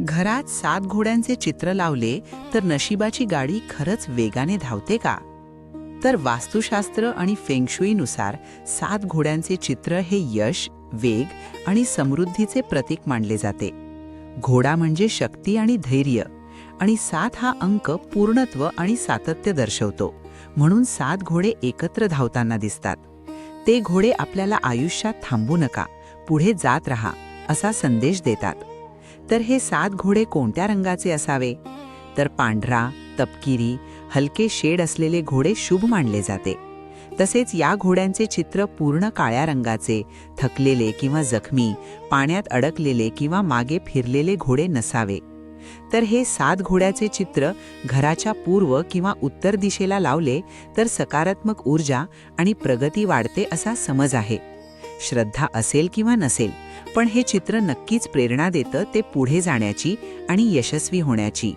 घरात सात घोड्यांचे चित्र लावले तर नशिबाची गाडी खरंच वेगाने धावते का? तर वास्तुशास्त्र आणि फेंगशुईनुसार सात घोड्यांचे चित्र हे यश वेग आणि समृद्धीचे प्रतीक मानले जाते. घोडा म्हणजे शक्ती आणि धैर्य आणि सात हा अंक पूर्णत्व आणि सातत्य दर्शवतो. म्हणून सात घोडे एकत्र धावताना दिसतात. ते घोडे आपल्याला आयुष्यात थांबू नका पुढे जात रहा असा संदेश देतात. तर हे सात घोडे कोणत्या रंगाचे असावे? तर पांढरा तपकिरी हलके शेड असलेले घोडे शुभ मानले जाते. तसेच या घोड्यांचे चित्र पूर्ण काळ्या रंगाचे थकलेले किंवा जखमी पाण्यात अडकलेले किंवा मागे फिरलेले घोडे नसावे. तर हे सात घोड्याचे चित्र घराच्या पूर्व किंवा उत्तर दिशेला लावले तर सकारात्मक ऊर्जा आणि प्रगती वाढते असा समज आहे. श्रद्धा असेल किंवा नसेल पण हे चित्र नक्कीच प्रेरणा देतं ते पुढे जाण्याची आणि यशस्वी होण्याची.